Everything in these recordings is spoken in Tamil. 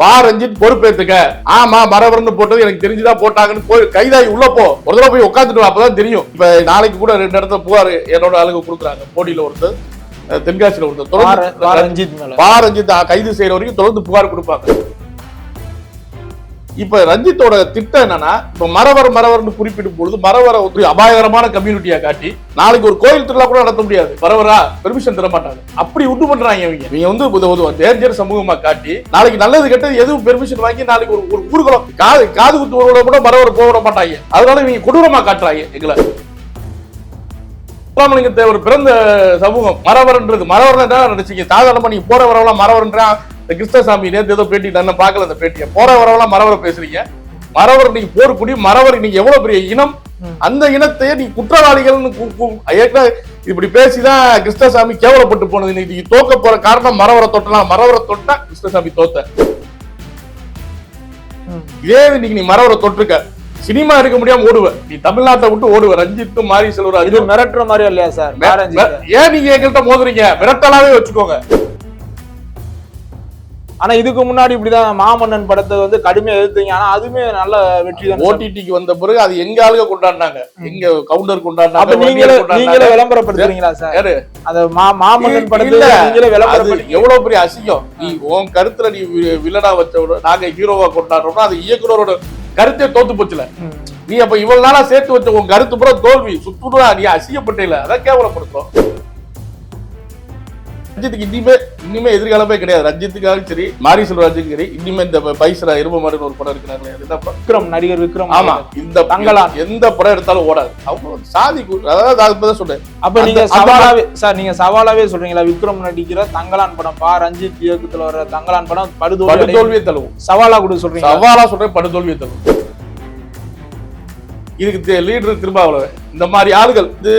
பா ரஞ்சித் பொறுப்பேத்துக்க. ஆமா மரவரன்னு போட்டது எனக்கு தெரிஞ்சுதான் போட்டாங்கன்னு போய் கைதாகி உள்ள போ. ஒரு தடவை போய் உட்காந்துட்டு வா, அப்பதான் தெரியும். இப்ப நாளைக்கு கூட ரெண்டு இடத்துல புகார் என்னோட ஆளுங்க கொடுக்குறாங்க. போடியில ஒருத்தர் தென்காசியில ஒருத்தர். தொடர்ந்து பா ரஞ்சித் கைது செய்யற வரைக்கும் தொடர்ந்து புகார் கொடுப்பாங்க. இப்ப ரஞ்சித்தோட திட்டம் என்னன்னா இப்ப மரவர் மரவர்னு குறிப்பிடும் பொழுது மரவரை ஒரு அபாயகரமான கம்யூனிட்டியா காட்டி நாளைக்கு ஒரு கோயில் திருவிழா கூட நடத்த முடியாது. மரவரா பெர்மிஷன் தர மாட்டாங்க. அப்படி உண்டு பண்றாங்க இவங்க. நீங்க வந்து ஒரு- டேஞ்சர் சமூகமா காட்டி நாளைக்கு நல்லது கெட்டது எதுவும் பெர்மிஷன் வாங்கி நாளைக்கு ஒரு ஒரு ஊர்வலம் காது காது குத்து ஊர்வலம் கூட மரவர் போக விட மாட்டாங்க. அதனால இவங்க கொடூரமா காட்டுறாங்க எங்களை. ராமலிங்கத்தை ஒரு பிறந்த சமூகம் மரவரன்றது மரவரன் என்ன நினைச்சீங்க? சாதாரணமா நீங்க போற வரவெல்லாம் மரவரன்றான் இந்த கிருஷ்ணசாமி நேத்து ஏதோ பேட்டி நான் பார்க்கல அந்த பேட்டியை. போற வரவெல்லாம் மரவர பேசுறீங்க. மரவர் நீங்க போர்க்குடி மரவர் நீங்க எவ்வளவு பெரிய இனம். அந்த இனத்தையே நீ குற்றவாளிகள்னு கு- கு- ஏற்கனவே இப்படி பேசிதான் கிருஷ்ணசாமி கேவலப்பட்டு போனது. நீ தோக்க போற காரணம் மரவரை தொட்டலாம் மரவரை தொட்டா கிருஷ்ணசாமி தோத்த. இதே இது இன்னைக்கு நீ மரவரை தொட்டிருக்க. சினிமா இருக்க முடியாம ஓடுவ. நீ தமிழ்நாட்டை விட்டு ஓடுவ. ரஞ்சித்தும் மாரி இது செல்வராஜ் மிரட்டுற மாதிரி இல்லையா சார்? ரஞ்சித் ஏன் நீங்க எங்கள்கிட்ட மோதுறீங்க? மிரட்டலாவே வச்சுக்கோங்க. ஆனா இதுக்கு முன்னாடி இப்படிதான் மாமன்னன் படத்தை வந்து கடுமையா எதிர்த்தீங்க. ஆனா அதுவுமே நல்ல வெற்றி தான். ஓடிடிக்கு வந்த பிறகு அது எங்க ஆளுங்க கொண்டாடினாங்க? எங்க கவுண்டர் கொண்டாடினாங்க? நீங்களே. நீங்களே விளம்பரப்படுத்துறீங்களா சார் யாரு? அந்த மா- மாமன்னன் படத்தை இல்ல, நீங்களே விளம்பரப்படுத்தி எவ்வளவு பெரிய அசிங்கம். நீ உன் கருத்துல நீ வில்லனா வச்ச நாங்க ஹீரோவா கொண்டாடுறோம்னா அது இயக்குனரோட கருத்தே தோத்து போச்சுல. நீ அப்ப இவ்வளவு நாளா சேர்த்து வச்ச உன் கருத்து பூரா தோல்வி. சுத்துறா நீ அசிங்கப்பட்டேல. அதான் கேவலப்படுத்தும் ரஞ்சித்துக்கு இனிமே இனிமே எதிர்காலமே கிடையாது. ரஞ்சித்துக்காகவும் சரி மாரி செல்வராஜுக்கும் சரி இனிமே இந்த பைசரா இரும்பு மாடுன்னு ஒரு படம் இருக்கிறாங்க அது என்ன படம்? விக்ரம் நடிகர் விக்ரம். ஆமா. இந்த தங்கலான். எந்த படம் எடுத்தாலும் ஓடாது. அவங்க சாதி அதாவது அது இப்பதான் சொல்றேன். அப்ப நீங்க சவாலாவே சார் நீங்க சவாலாவே சொல்றீங்களா? விக்ரம் நடிக்கிற தங்கலான் படம். பா ரஞ்சித் இயக்கத்துல வர தங்கலான் படம். படுதோல்வியே தழுவும் சவாலா கூட சொல்றீங்க சவாலா சொல்றேன் படுதோல்வியை தரும் இதுக்கு லீடர் திருமாவளவன். இந்த மாதிரி ஆளுகள் இது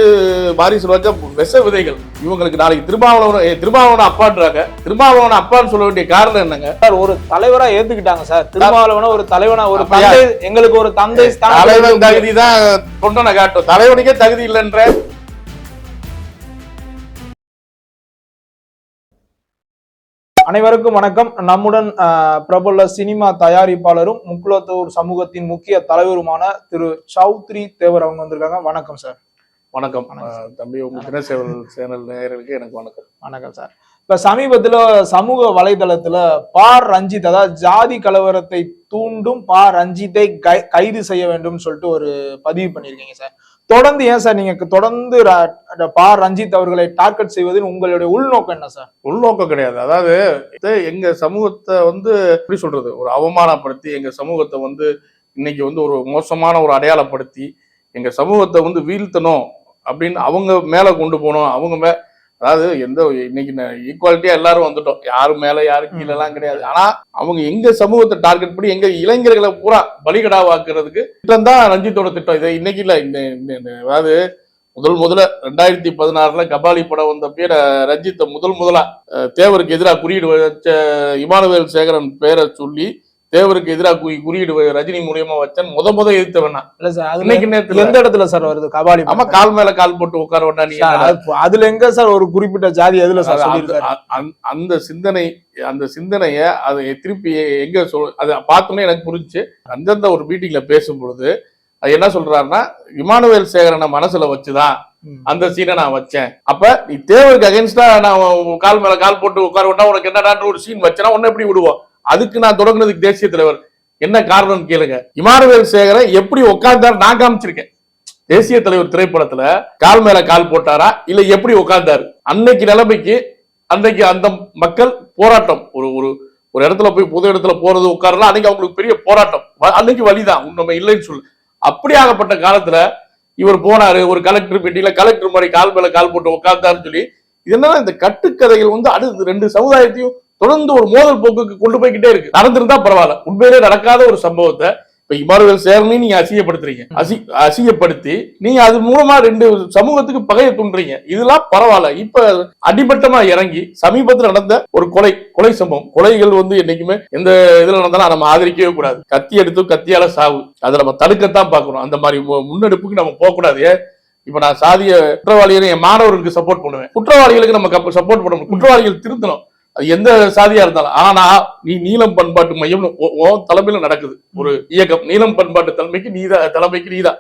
மாரி சொல்லுவாங்க விஷ விதைகள். இவங்களுக்கு நாளைக்கு திருமாவளவன் திருமாவளவன் அப்பான்றாங்க. திருமாவளவன் அப்பான்னு சொல்ல வேண்டிய காரணம் என்னங்க? சார் ஒரு தலைவரா ஏத்துக்கிட்டாங்க சார். திருமாவளவன ஒரு தலைவனா ஒரு எங்களுக்கு ஒரு தந்தை தலைவன் தகுதி தான் தொண்டனை காட்டும். தலைவனுக்கே தகுதி இல்லைன்ற அனைவருக்கும் வணக்கம். நம்முடன் பிரபல சினிமா தயாரிப்பாளரும் முக்குளத்தூர் சமூகத்தின் முக்கிய தலைவருமான திரு சௌத்ரி தேவர் அவங்க வந்திருக்காங்க. வணக்கம் சார். வணக்கம். தம்பி உங்க தினசேவல் சேனல் நேயர்களுக்கு எனக்கு வணக்கம். வணக்கம் சார். இப்ப சமீபத்துல சமூக வலைதளத்துல பா. ரஞ்சித் அதாவது ஜாதி கலவரத்தை தூண்டும் பா. ரஞ்சித்தை கை- கைது செய்ய வேண்டும் சொல்லிட்டு ஒரு பதிவு பண்ணிருக்கீங்க சார். தொடர்ந்து ஏன் சார் நீங்க தொடர்ந்து ர- பா ரஞ்சித் அவர்களை டார்கெட் செய்வதில் உங்களுடைய உள்நோக்கம் என்ன சார்? உள்நோக்கம் கிடையாது. அதாவது இது எங்க சமூகத்தை வந்து எப்படி சொல்றது? ஒரு அவமானப்படுத்தி எங்க சமூகத்தை வந்து இன்னைக்கு வந்து ஒரு மோசமான ஒரு அடையாளப்படுத்தி எங்க சமூகத்தை வந்து வீழ்த்தணும் அப்படின்னு அவங்க மேல கொண்டு போகணும் அவங்க மே அதாவது எந்த இன்னைக்கு ஈக்குவாலிட்டியா எல்லாரும் வந்துட்டோம். யாரும் மேல யாரும் கீழே எல்லாம் கிடையாது. ஆனா அவங்க எங்க சமூகத்தை டார்கெட் பண்ணி எங்க இளைஞர்களை பூரா பலிகடாவாக்குறதுக்கு திட்டம் தான் ரஞ்சித்தோட திட்டம். இது இன்னைக்கு இல்ல. இந்த அதாவது முதல் முதல்ல ரெண்டாயிரத்தி பதினாறுல கபாலி படம் வந்த பேர ரஞ்சித்தை முதல் முதலா தேவருக்கு எதிராக குறியீடு வச்ச இமானுவேல் சேகரன் பேரை சொல்லி தேவருக்கு எதிராக குறி குறியீடு ரஜினி மூலியமா வச்சேன். முத முத எதிர்த்தவனா. இல்ல சார் இன்னைக்கு நேரத்துல. எந்த இடத்துல சார் வருது? கபாலி ஆமா கால் மேல கால் போட்டு உட்கார வேண்டாம் அதுல எங்க சார் ஒரு குறிப்பிட்ட ஜாதி எதுல சார் அந்த- சிந்தனை அந்த சிந்தனைய அதை திருப்பி எங்க சொல் அதை பார்த்தோன்னே எனக்கு புரிஞ்சு அந்தந்த ஒரு மீட்டிங்ல பேசும் பொழுது அது என்ன சொல்றாருன்னா இமானுவேல் சேகரனை மனசுல வச்சுதான். அந்த சீனை நான் வச்சேன். அப்ப நீ தேவருக்கு அகைன்ஸ்டா நான் கால் மேல கால் போட்டு உட்கார விட்டா உனக்கு என்னடான்ற ஒரு சீன் வச்சனா உன்னை எப்படி விடுவோம்? அதுக்கு நான் தொடங்குனதுக்கு தேசிய தலைவர். என்ன காரணம் கேளுங்க. இமானுவேல் சேகரை எப்படி உட்கார்ந்தாரு நான் காமிச்சிருக்கேன். தேசிய தலைவர் திரைப்படத்துல கால் மேல கால் போட்டாரா? இல்ல எப்படி உட்கார்ந்தாரு? அன்னைக்கு நிலைமைக்கு அன்னைக்கு அந்த மக்கள் போராட்டம். ஒரு ஒரு ஒரு இடத்துல போய் புது இடத்துல போறது உட்காரலாம். அன்னைக்கு அவங்களுக்கு பெரிய போராட்டம். வ- அன்னைக்கு வழிதான். உண்மை இல்லைன்னு சொல்லு. அப்படியாகப்பட்ட காலத்துல இவர் போனாரு. ஒரு கலெக்டர் மீட்டிங்ல கலெக்டர் மாதிரி கால் மேல கால் போட்டு உட்கார்ந்தாருன்னு சொல்லி இது இந்த கட்டுக்கதைகள் வந்து அடுத்து ரெண்டு சமுதாயத்தையும் தொடர்ந்து ஒரு மோதல் போக்குக்கு கொண்டு போய்கிட்டே இருக்கு. நடந்திருந்தா பரவாயில்ல. உண்மையிலே நடக்காத ஒரு சம்பவத்தை இப்ப இமானுவேல் சேரனையும் நீங்க அசிங்கப்படுத்துறீங்க. அசி அசிங்கப்படுத்தி நீங்க அது மூலமா ரெண்டு சமூகத்துக்கு பகையை தூண்டுறீங்க. இதெல்லாம் பரவாயில்ல. இப்ப அடிமட்டமா இறங்கி சமீபத்தில் நடந்த ஒரு கொலை கொலை சம்பவம். கொலைகள் வந்து என்னைக்குமே எந்த இதுல நடந்தாலும் நம்ம ஆதரிக்கவே கூடாது. கத்தி எடுத்து கத்தியால சாவு. அதை நம்ம தடுக்கத்தான் பார்க்கணும். அந்த மாதிரி முன்னெடுப்புக்கு நம்ம போக கூடாது. ஏன்? இப்ப நான் சாதிய குற்றவாளிகளை என் மாணவர்களுக்கு சப்போர்ட் பண்ணுவேன். குற்றவாளிகளுக்கு நம்ம சப்போர்ட் பண்ணணும் குற்றவாளிகள் திருத்தணும். அது எந்த சாதியா இருந்தாலும். ஆனா நீ நீலம் பண்பாட்டு மையம் தலைமையில நடக்குது. ஒரு இயக்கம். நீலம் பண்பாட்டு தலைமைக்கு நீதா தலைமைக்கு நீதான்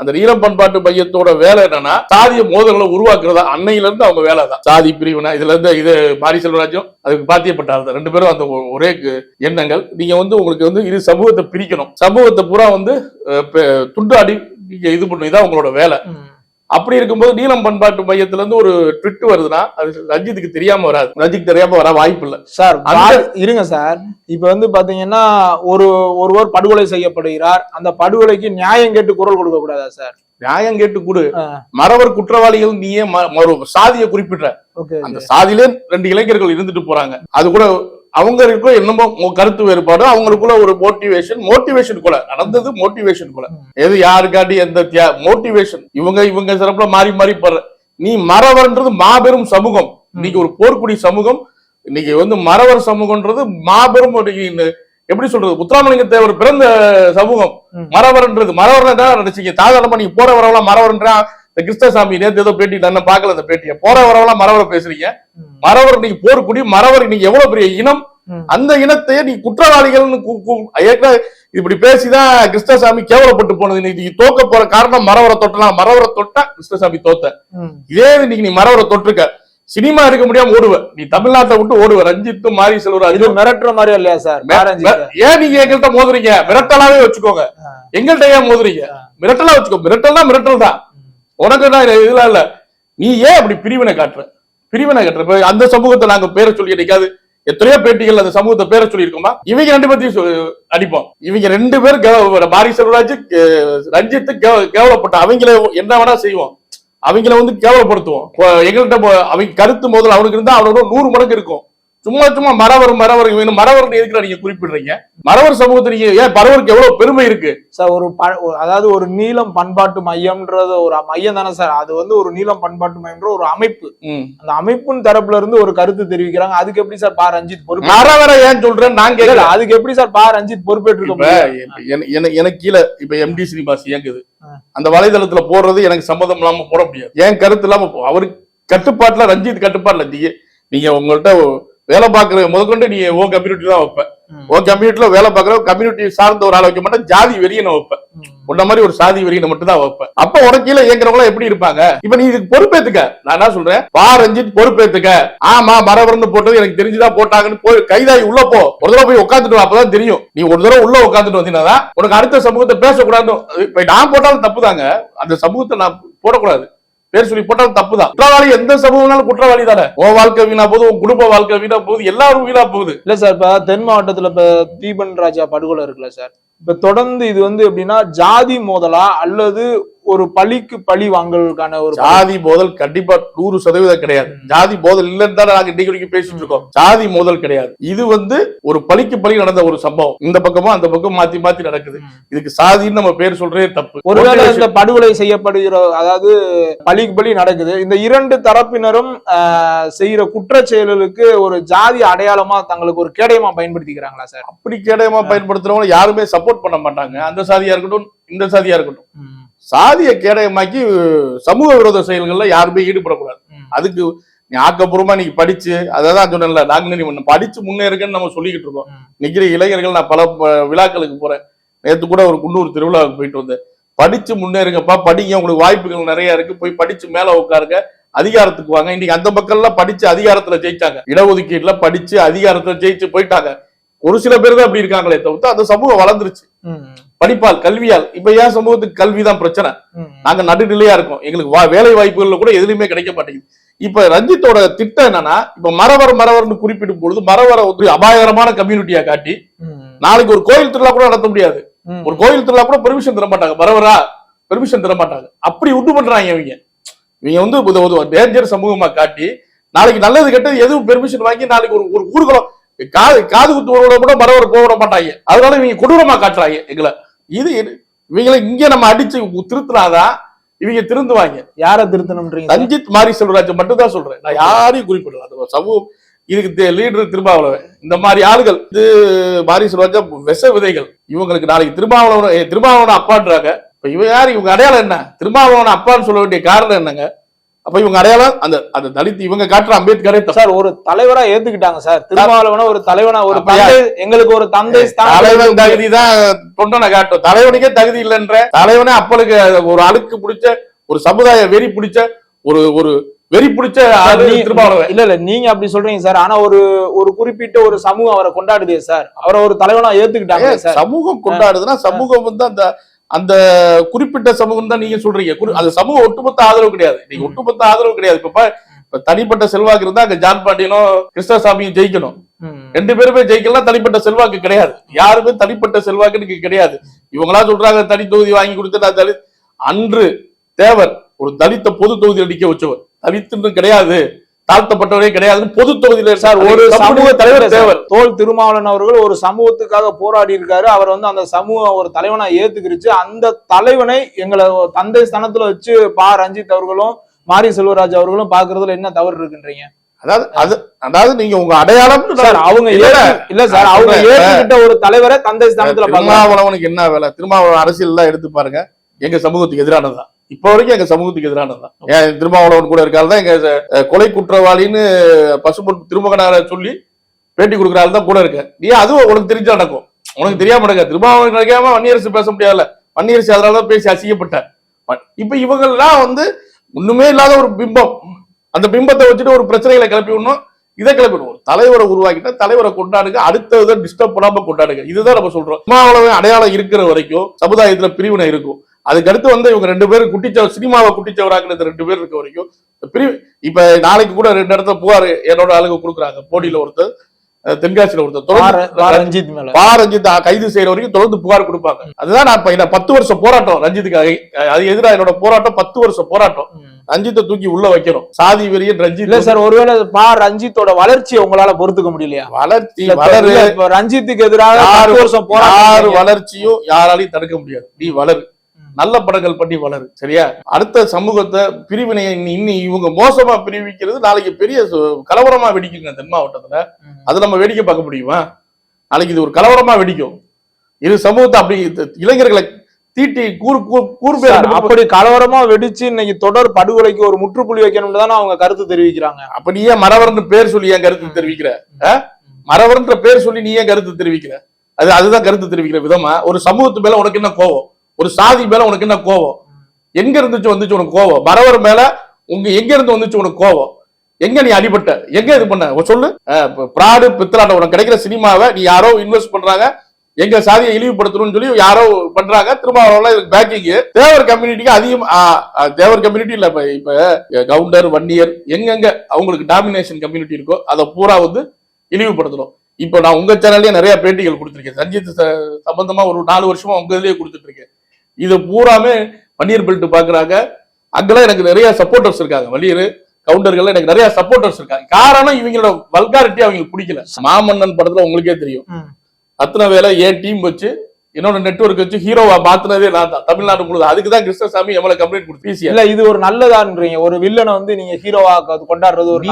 அந்த நீலம் பண்பாட்டு மையத்தோட வேலை என்னன்னா சாதிய மோதல்களை உருவாக்குறதா அன்னையில இருந்து அவங்க வேலை தான். சாதி பிரிவினை இதுல இருந்து இது பாரி செல்வராஜும் அதுக்கு பாத்தியப்பட்டார் ரெண்டு பேரும் அந்த ஒரே எண்ணங்கள். நீங்க வந்து உங்களுக்கு வந்து இது சமூகத்தை பிரிக்கணும். சமூகத்தை பூரா வந்து துண்டாடி நீங்க இது பண்ணும் இதான் உங்களோட வேலை. அப்படி இருக்கும்போது நீலம் பண்பாட்டு மையத்துல இருந்து ஒரு ட்விட் வருதுன்னா அது ரஞ்சித்துக்கு தெரியாம வராது. ரஞ்சித் தெரியாம வர வாய்ப்பு இல்ல. சார் இருங்க சார். இப்ப வந்து பாத்தீங்கன்னா ஒரு ஒருவர் படுகொலை செய்யப்படுகிறார். அந்த படுகொலைக்கு நியாயம் கேட்டு குரல் கொடுக்க கூடாதா சார்? நியாயம் கேட்டு கொடு. மறவர் குற்றவாளிகள் நீயே ம- ஒரு சாதியை குறிப்பிட்ட ஓகே அந்த சாதியிலே ரெண்டு இளைஞர்கள் இருந்துட்டு போறாங்க. அது கூட அவங்களுக்குள்ள என்னமோ கருத்து வேறுபாடு அவங்களுக்குள்ள ஒரு மோட்டிவேஷன் மோட்டிவேஷன் கூட நடந்தது மோட்டிவேஷன் கூட எது யாருக்காட்டி எந்த மோட்டிவேஷன் இவங்க இவங்க சிறப்புல மாறி மாறி படுற நீ மறவர்ன்றது மாபெரும் சமூகம். இன்னைக்கு ஒரு போர்க்குடி சமூகம் இன்னைக்கு வந்து மறவர் சமூகம்ன்றது மாபெரும் எப்படி சொல்றது? முத்துராமலிங்க தேவர் பிறந்த சமூகம். மறவர்ன்றது மறவர் தான் நினைச்சீங்க சாதாரணமா நீங்க போற வரவெல்லாம் மறவர்ன்றா இந்த கிருஷ்ணசாமி நேத்து ஏதோ பேட்டி நான் பார்க்கல அந்த பேட்டியை. போற வரவெல்லாம் மறவரை பேசுறீங்க. மறவர் இன்னைக்கு போர்க்குடி மறவர் இன்னைக்கு எவ்வளவு பெரிய இனம். அந்த இனத்தையே நீ குற்றவாளிகள்னு இப்படி பேசிதான் கிருஷ்ணசாமி கேவலப்பட்டு போனது. இன்னைக்கு நீ தோக்க போற காரணம் மறவரை தொட்டலாம் மறவரை தொட்டா கிருஷ்ணசாமி தோத்த. இதே இன்னைக்கு நீ மறவரை தொட்டிருக்க. சினிமா எடுக்க முடியாம ஓடுவ. நீ தமிழ்நாட்டை விட்டு ஓடுவ. ரஞ்சித்து மாரி இது செல்வராஜ் மிரட்டுற மாதிரி இல்லையா சார்? ஏன் நீங்க எங்கள்கிட்ட மோதுறீங்க? மிரட்டலாவே வச்சுக்கோங்க. எங்கள்கிட்ட ஏன் மோதுறீங்க? மிரட்டலா வச்சுக்கோ. மிரட்டல்னா மிரட்டல் தான் உனக்கு தான் இதெல்லாம் இல்ல. நீ ஏன் அப்படி பிரிவினை காட்டுற? பிரிவினை காட்டுற. அந்த சமூகத்தை நாங்க பேரை சொல்லி என்னைக்காவது எத்தனையோ பேட்டிகள் அந்த சமூகத்தை பேரை சொல்லியிருக்கோமா? இவங்க ரெண்டு பேர்த்தையும் அடிப்போம். இவங்க ரெண்டு பேர் கேவ- மாரி செல்வராஜ் ரஞ்சித்து கேவ- கேவலப்பட்ட அவங்கள என்ன வேணா செய்வோம். அவங்கள வந்து கேவலப்படுத்துவோம். எங்கள்கிட்ட அவங்க கருத்து முதல் அவனுக்கு இருந்தா அவனோட நூறு மடங்கு இருக்கும். சும்மா சும்மா மறவர் மறவர் வேணும் மறவர்னு எதுக்குடா நீங்க குறிப்பிடுறீங்க? மறவர் சமூகத்தை நீங்க ஏன் பறவருக்கு எவ்வளவு பெருமை இருக்கு? சார் ஒரு அதாவது ஒரு நீளம் பண்பாட்டு மையம்ன்றது ஒரு மையம் தானே சார். அது வந்து ஒரு நீளம் பண்பாட்டு மையம்ன்ற ஒரு அமைப்பு. அந்த அமைப்பின் தரப்புல இருந்து ஒரு கருத்து தெரிவிக்கிறாங்க. அதுக்கு எப்படி சார் பா ரஞ்சித் பொறுப்பு மறவரை ஏன் சொல்றேன் நான் கேட்கல அதுக்கு எப்படி சார் பா ரஞ்சித் பொறுப்பேற்று எனக்கு கீழே இப்ப எம்டி சினிமாஸ் இயங்குது. அந்த வலைதளத்துல போடுறது எனக்கு சம்மதம் இல்லாம போட முடியாது. ஏன் கருத்து இல்லாம போ- அவரு கட்டுப்பாட்டுல ரஞ்சித் கட்டுப்பாட்டுல நீங்க உங்கள்ட்ட வேலை பாக்குற முதற்கொண்டு நீ உன் கம்யூனிட்டி தான் வைப்ப. உன் கம்யூனிட்டில வேலை பாக்குற கம்யூனிட்டி சார்ந்த ஒரு ஆளை வைக்க மாட்டேன் ஜாதி வெறியை நான் வைப்பேன். உன்ன மாதிரி ஒரு சாதி வெறியை மட்டும் தான் வைப்பேன். அப்ப உனக்கு கீழே இயங்குறவங்க எப்படி இருப்பாங்க? இப்ப நீ இதுக்கு பொறுப்பேத்துக்க. நான் என்ன சொல்றேன்? பா ரஞ்சித் பொறுப்பேத்துக்க. ஆமா மரபர்னு போட்டது எனக்கு தெரிஞ்சுதான் போட்டாங்கன்னு போய் கைதாகி உள்ள போ. ஒரு தடவை போய் உட்காந்துட்டு அப்பதான் தெரியும். நீ ஒரு தடவை உள்ள உட்காந்துட்டு வந்தீங்கன்னா உனக்கு அடுத்த சமூகத்தை பேசக்கூடாது நான் போட்டாலும் தப்பு தாங்க அந்த சமூகத்தை நான் போடக்கூடாது. பேர் சொல்லி போட்டாலும் தப்பு தான் குற்றவாளி எந்த சமூகம்னாலும் குற்றவாளி தானே? உன் வாழ்க்கை வீணா போகுது உன் குடும்ப வாழ்க்கை வீணா போகுது எல்லாரும் வீணா போகுது. இல்ல சார் இப்ப தென் மாவட்டத்துல இப்ப தீபன் ராஜா படுகொலை இருக்குல்ல சார். இப்ப தொடர்ந்து இது வந்து எப்படின்னா ஜாதி மோதலா அல்லது ஒரு பழிக்கு பழி வாங்கலுக்கான ஒரு ஜாதி மோதல் கண்டிப்பா நூறு சதவீதம் கிடையாது. ஜாதி மோதல் இல்லைன்னு தான் நாங்க இன்னைக்கு வரைக்கும் பேசிட்டு இருக்கோம். ஜாதி மோதல் கிடையாது. இது வந்து ஒரு பழிக்கு பழி நடந்த ஒரு சம்பவம். இந்த பக்கமும் அந்த பக்கம் மாத்தி மாத்தி நடக்குது. இதுக்கு சாதின்னு நம்ம பேர் சொல்றதே தப்பு. ஒருவேளை இந்த படுகொலை செய்யப்படுகிற அதாவது பழிக்கு பலி நடக்குது. இந்த இரண்டு தரப்பினரும் செய்யற குற்றச் செயல்களுக்கு ஒரு ஜாதி அடையாளமா தங்களுக்கு ஒரு கேடயமா பயன்படுத்திக்கிறாங்களா சார்? அப்படி கேடயமா பயன்படுத்துறவங்க யாருமே சப்போர்ட் பண்ண மாட்டாங்க. அந்த சாதியா இருக்கட்டும் இந்த சாதியா இருக்கட்டும். சாதிய கேடயமாக்கி சமூக விரோத செயல்கள்ல யாருமே ஈடுபடக்கூடாது. அதுக்கு நீ ஆக்கப்பூர்வமா நீ படிச்சு அதான் சொன்னேன்ல நாங்க படிச்சு முன்னேறுங்கன்னு நம்ம சொல்லிக்கிட்டு இருக்கோம். நிக்கிற இளைஞர்கள் நான் பல விழாக்களுக்கு போறேன். நேத்து கூட ஒரு குன்னூர் திருவிழாவுக்கு போயிட்டு வந்தேன். படிச்சு முன்னேறுங்கப்பா படிங்க. உங்களுக்கு வாய்ப்புகள் நிறைய இருக்கு. போய் படிச்சு மேல உட்காருங்க. அதிகாரத்துக்கு வாங்க. இன்னைக்கு அந்த மக்கள்லாம் படிச்சு அதிகாரத்துல ஜெயிச்சாங்க. இடஒதுக்கீட்டுல படிச்சு அதிகாரத்துல ஜெயிச்சு போயிட்டாங்க. ஒரு சில பேர் தான் அப்படி இருக்காங்களே தவிர்த்து அந்த சமூகம் வளர்ந்துருச்சு. படிப்பால் கல்வியால். இப்ப ஏன் சமூகத்துக்கு கல்விதான் பிரச்சனை? நாங்க நடுநிலையா இருக்கோம். எங்களுக்கு வேலை வாய்ப்புகள்ல கூட எதுலையுமே கிடைக்க மாட்டேங்குது. இப்ப ரஞ்சித்தோட திட்டம் என்னன்னா இப்ப மறவர் மறவர்னு குறிப்பிடும் பொழுது மறவரை ஒரு அபாயகரமான கம்யூனிட்டியா காட்டி நாளைக்கு ஒரு கோயில் திருவிழா கூட நடத்த முடியாது. ஒரு கோயில் திருவிழா கூட பெர்மிஷன் தர மாட்டாங்க. மறவரா பெர்மிஷன் தர மாட்டாங்க. அப்படி உண்டு பண்றாங்க இவங்க. இவங்க வந்து டேஞ்சர் சமூகமா காட்டி நாளைக்கு நல்லது கெட்டது எதுவும் பெர்மிஷன் வாங்கி நாளைக்கு ஒரு ஒரு ஊர்வலம் காது காது குத்து ஊர்வலம் கூட மறவர் போக விட மாட்டாங்க. அதனால இவங்க கொடூரமா காட்டுறாங்க எங்களை. இது இவங்களை இங்க நம்ம அடிச்சு திருத்தினாதான் இவங்க திருந்துவாங்க. யார திருத்தணும்ன்றீங்க? ரஞ்சித் மாரி செல்வராஜ் மட்டும் தான் சொல்றேன். நான் யாரையும் குறிப்பிடல. அது சமூகம். இதுக்கு லீடர் திருமாவளவன். இந்த மாதிரி ஆளுகள் இது மாரி செல்வராஜா விஷ விதைகள். இவங்களுக்கு நாளைக்கு திருமாவளவன் திருமாவளவன் அப்பான்றாங்க. இப்ப இவன் யாரு? இவங்க அடையாளம் என்ன? திருமாவளவன் அப்பான்னு சொல்ல வேண்டிய காரணம் என்னங்க? அப்ப இவங்க அடையாளம் அந்த அந்த தலித் இவங்க காட்டுற அம்பேத்கரே. சார் ஒரு தலைவரா ஏத்துக்கிட்டாங்க சார். திருமாவளவன ஒரு தலைவனா ஒரு? தந்தை எங்களுக்கு ஒரு தந்தை தலைவன் தகுதி தான் தொண்டனை காட்டும். தலைவனுக்கே தகுதி இல்லைன்ற தலைவனே அப்பளுக்கு ஒரு அழுக்கு பிடிச்ச ஒரு சமுதாய வெறி பிடிச்ச ஒரு ஒரு வெறி பிடிச்ச இல்ல இல்ல நீங்க அப்படி சொல்றீங்க சார். ஆனா ஒரு ஒரு குறிப்பிட்ட ஒரு சமூகம் அவரை கொண்டாடுதே சார். அவரை ஒரு தலைவனா ஏத்துக்கிட்டாங்க சமூகம் கொண்டாடுதுன்னா சமூகம் வந்து அந்த அந்த குறிப்பிட்ட சமூகம் தான் நீங்க சொல்றீங்க. குறி- அது சமூக ஒட்டுமொத்த ஆதரவு கிடையாது. நீங்க. ஒட்டுமொத்த ஆதரவு கிடையாது. இப்ப இப்ப தனிப்பட்ட செல்வாக்கு இருந்தா அங்க ஜான் பாண்டியனும் கிருஷ்ணசாமியும் ஜெயிக்கணும். ரெண்டு பேருமே ஜெயிக்கலாம் தனிப்பட்ட செல்வாக்கு கிடையாது. யாருமே தனிப்பட்ட செல்வாக்கு எனக்கு கிடையாது. இவங்களா சொல்றாங்க தனி தொகுதி வாங்கி கொடுத்து நான் தலித் அன்று தேவர் ஒரு தலித்த பொது தொகுதியில் நிக்க வச்சவர். தலித்துன்னு கிடையாது. தாழ்த்தப்பட்டவரே கிடையாதுன்னு பொது தொகுதியில சார். ஒரு சமூக தலைவர் தேவர் தோல் திருமாவளவன் அவர்கள் ஒரு சமூகத்துக்காக போராடி இருக்காரு. அவர் வந்து அந்த சமூகம் ஒரு தலைவனா ஏத்துக்கிருச்சு. அந்த தலைவனை எங்களை தந்தை ஸ்தானத்துல வச்சு பா. ரஞ்சித் அவர்களும் மாரி செல்வராஜ் அவர்களும் பாக்குறதுல என்ன தவறு இருக்குன்றீங்க? அதாவது அது அதாவது நீங்க உங்க அடையாளம் சார் அவங்க இல்ல, சார் அவங்க. ஏத்துக்கிட்ட ஒரு தலைவரை தந்தை ஸ்தானத்துல திருமாவளவனுக்கு என்ன வேலை? திருமாவளவன் அரசியல் எல்லாம் எடுத்து பாருங்க. எங்க சமூகத்துக்கு எதிரானதுதான். இப்ப வரைக்கும் எங்க சமூகத்துக்கு எதிரானதான் ஏன் திருமாவளவன் கூட இருக்காரு தான் எங்க கொலை குற்றவாளின்னு பசும்பொன் திருமகனார சொல்லி பேட்டி கொடுக்குற தான் கூட இருக்க. நீ அதுவும் உனக்கு தெரிஞ்சா நடக்கும். உனக்கு தெரியாம நடக்க திருமாவளவன் கிடைக்காம வன்னியரசு பேச முடியாதுல்ல. வன்னியரசு அதனால தான் பேசி அசிங்கப்பட்ட இப்ப இவங்கெல்லாம் வந்து ஒண்ணுமே இல்லாத ஒரு பிம்பம். அந்த பிம்பத்தை வச்சுட்டு ஒரு பிரச்சனைகளை கிளப்பி விடணும். இதை கிளப்பிடுவோம் தலைவரை உருவாக்கிட்டா தலைவரை கொண்டாடுங்க. அடுத்ததை டிஸ்டர்ப் பண்ணாம கொண்டாடுங்க. இதுதான் நம்ம சொல்றோம். திருமாவளவன் அடையாளம் இருக்கிற வரைக்கும் சமுதாயத்துல பிரிவினை இருக்கும். அதுக்கு அடுத்து வந்து இவங்க ரெண்டு பேரும் குட்டிச்ச சினிமாவை குட்டிச்சவராக்குன ரெண்டு பேர் இருக்க வரைக்கும் இப்ப நாளைக்கு கூட ரெண்டு இடத்துல புகார் என்னோட ஆளுங்க கொடுக்குறாங்க. போடியில ஒருத்தர் தென்காசியில ஒருத்தர். தொடர்ந்து பா ரஞ்சித் கைது செய்யற வரைக்கும் தொடர்ந்து புகார் கொடுப்பாங்க. அதுதான் நான் இப்ப பத்து வருஷம் போராட்டம் ரஞ்சித்துக்காக. அது எதிராக என்னோட போராட்டம் பத்து வருஷம் போராட்டம். ரஞ்சித்தை தூக்கி உள்ள வைக்கணும். சாதி வெறியன் ரஞ்சித் இல்ல சார் ஒருவேளை பா. ரஞ்சித்தோட வளர்ச்சியை உங்களால பொறுத்துக்க முடியலையா? வளர்ச்சி வளரு. ரஞ்சித்துக்கு எதிராக யாரு- பத்து வருஷம் யாரு போராட்டம் வளர்ச்சியும் யாராலையும் தடுக்க முடியாது. நீ வளரு. நல்ல படங்கள் பண்ணி வளரு சரியா? அடுத்த சமூகத்தை பிரிவினை இன்னி இவங்க மோசமா பிரிவிக்கிறது நாளைக்கு பெரிய கலவரமா வெடிக்குங்க தென் மாவட்டத்துல. அது நம்ம வேடிக்கை பார்க்க முடியுமா? நாளைக்கு இது ஒரு கலவரமா வெடிக்கும். இரு சமூகத்தை அப்படி இளைஞர்களை தீட்டி ரெண்டு பக்கம் அப்படி கலவரமா வெடிச்சு இன்னைக்கு தொடர் படுகொலைக்கு ஒரு முற்றுப்புள்ளி வைக்கணும்னு தானே அவங்க கருத்து தெரிவிக்கிறாங்க. அப்ப நீ ஏன் மறவர்னு பேர் சொல்லி ஏன் கருத்து தெரிவிக்கிற? ஆ? மறவர்ன்ற பேர் சொல்லி நீ ஏன் கருத்து தெரிவிக்கிற? அது அதுதான் கருத்து தெரிவிக்கிற விதமா? ஒரு சமூகத்து மேல உனக்கு என்ன கோவம்? ஒரு சாதி மேல உனக்கு என்ன கோவம்? எங்க இருந்துச்சு வந்துச்சு உனக்கு கோவம்? வரவர் மேல உங்க எங்க இருந்து வந்துச்சு உனக்கு கோவம்? எங்க நீ அடிபட்ட? எங்க இது பண்ண? உன் சொல்லு. பிராடு பித்தலாட்டம் உனக்கு கிடைக்கிற சினிமாவை நீ யாரோ இன்வெஸ்ட் பண்றாங்க. எங்க சாதியை இழிவுபடுத்தணும்னு சொல்லி யாரோ பண்றாங்க. திரும்ப இதுக்கு பேக்கிங் தேவர் கம்யூனிட்டிக்கு அதிகம் தேவர் கம்யூனிட்டி இல்ல இப்ப இப்ப கவுண்டர் வன்னியர் எங்கெங்க அவங்களுக்கு டாமினேஷன் கம்யூனிட்டி இருக்கோ அதை பூரா வந்து இழிவுபடுத்தணும். இப்போ நான் உங்க சேனல்லயே நிறைய பேட்டிகள் கொடுத்துருக்கேன். சஞ்சித் சம்பந்தமா ஒரு நாலு வருஷமா உங்க இதுலயே கொடுத்துட்டு இருக்கேன். இது பூராமே வன்னியர் பெல்ட் பாக்குறாங்க. அங்கெல்லாம் எனக்கு நிறைய சப்போர்ட்டர்ஸ் இருக்காங்க. வன்னியர் கவுண்டர்கள் எனக்கு நிறைய சப்போர்ட்டர்ஸ் இருக்காங்க. காரணம் இவங்களோட வல்காரிட்டி அவங்களுக்கு பிடிக்கல. மாமன்னன் படத்துல உங்களுக்கே தெரியும். அத்தனை வேலை ஏன் டீம் வச்சு என்னோட நெட்வொர்க் வச்சு ஹீரோவா மாத்தினதே நான் தான். தமிழ்நாடு முழுது அதுக்கு தான் கிருஷ்ணசாமி எவ்வளவு கம்ப்ளைண்ட் கொடுத்து பிசிஆர் இல்ல இது ஒரு நல்லதான்றீங்க. ஒரு வில்லனை வந்து நீங்க ஹீரோவா கொண்டாடுறது ஒரு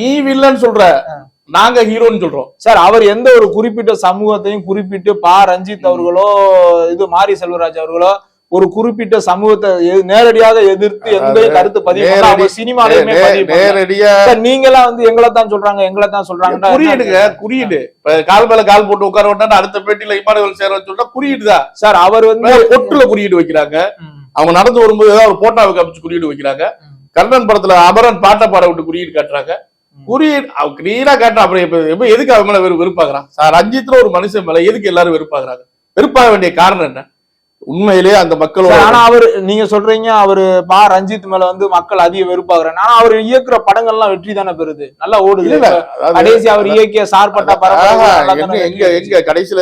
நீ வில்லன்னு சொல்ற. நாங்க ஹீரோன்னு சொல்றோம். சார் அவர் எந்த ஒரு குறிப்பிட்ட சமூகத்தையும் குறிப்பிட்டு பா. ரஞ்சித் அவர்களோ இது மாரி செல்வராஜ் அவர்களோ ஒரு குறிப்பிட்ட சமூகத்தை நேரடியாக எதிர்த்து எங்கேயும் கருத்து பதிவு சினிமாலையுமே. நேரடியா நீங்களாம் வந்து எங்களை தான் சொல்றாங்க எங்களை தான் சொல்றாங்க குறியீடுங்க குறியீடு. கால் மேல கால் போட்டு உட்கார வேண்டாம் அடுத்த பேட்டியில இமானுவல் சேர சொன்னா குறியீடு தான். சார் அவர் வந்து மேல பொட்டுல குறியீடு வைக்கிறாங்க. அவங்க நடந்து வரும்போது ஏதாவது ஒரு போட்டோவை காமிச்சு குறியீடு வைக்கிறாங்க. கர்ணன் படத்துல அமரன் பாட்ட பாட விட்டு குறியீடு காட்டுறாங்க. குறியீடு கிளீனா இப்ப இப்ப எதுக்கு அவன் மேல வெறு வெறுப்பாகிறான் சார் ரஞ்சித்ல ஒரு மனுஷன் மேல எதுக்கு எல்லாரும் வெறுப்பாகிறாங்க வெறுப்பாக வேண்டிய காரணம் என்ன? உண்மையிலேயே அந்த மக்களோட சார், ஆனா அவர் நீங்க சொல்றீங்க அவரு பா ரஞ்சித் மேல வந்து மக்கள் அதிக வெறுப்பாக்குறாங்க. ஆனா அவர் இயக்குற படங்கள்லாம் வெற்றி தானே பெறுது. நல்லா ஓடுது. கடைசி அவர் இயக்கிய சார்பட்ட பரம்பரை எங்க எங்க கடைசியில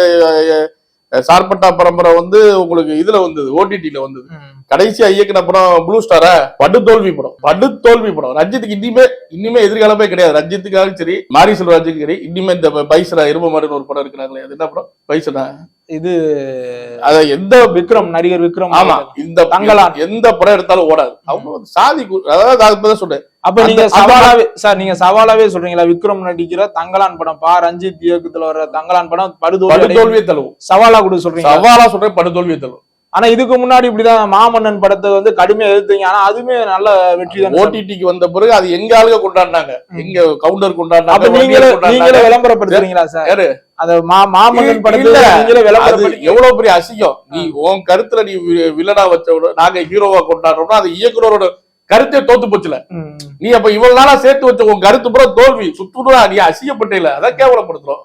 சார்பட்டா பரம்பரை வந்து உங்களுக்கு இதுல வந்தது ஓடிடில வந்தது. கடைசியா இயக்குன படம் ப்ளூ ஸ்டாரா படு தோல்வி படம் படு தோல்வி படம். ரஞ்சித்துக்கு இனிமே இனிமே எதிர்காலமே கிடையாது. ரஞ்சித்துக்காகவும் சரி மாரி செல்வராஜுக்கும் சரி இனிமே இந்த பைசனா எரும மாடுன்னு ஒரு படம் இருக்கிறாங்களே அது என்ன படம்? பைசனா இது அத எந்த விக்ரம் நடிகர் விக்ரம்? ஆமா இந்த தங்கலான். எந்த படம் எடுத்தாலும் ஓடாது. அவங்க சாதி அதாவது அது இப்பதான் சொல்றேன். அப்ப நீங்க சவாலாவே சார் நீங்க சவாலாவே சொல்றீங்களா? விக்ரம் நடிக்கிற தங்கலான் படம் பா. ரஞ்சித் இயக்கத்துல வர தங்கலான் படம் படு படுதோல்வி தழுவும் சவாலா கூட சொல்றீங்க சவாலா சொல்றேன் படு தோல்வியை தழுவும் ஆனா இதுக்கு முன்னாடி இப்படிதான் மாமன்னன் படத்தை வந்து கடுமையா எதிர்த்தீங்க. ஆனா அதுவுமே நல்ல வெற்றி தான் ஓடிடிக்கு வந்த பிறகு அது எங்க ஆளுங்க கொண்டாடினாங்க. எங்க கவுண்டர் கொண்டாடினாங்க? நீங்களே. நீங்களே விளம்பரப்படுத்துறீங்களா சார்? அந்த மா மாமன்னன் படத்தை இல்ல. நீங்களே விளம்பரப்படுத்தி எவ்வளவு பெரிய அசிங்கம்? நீ உன் கருத்துல நீ வி- வில்லனா வச்ச நாங்க ஹீரோவா கொண்டாடுறோம்னா அது இயக்குனரோட கருத்தே தோத்து போச்சுல. நீ அப்ப இவ்வளவு நாளா சேர்த்து வச்ச உன் கருத்து பூரா தோல்வி. சுத்துடா நீ அசிங்கப்பட்டேல. அதான் கேவலப்படுத்துறோம்.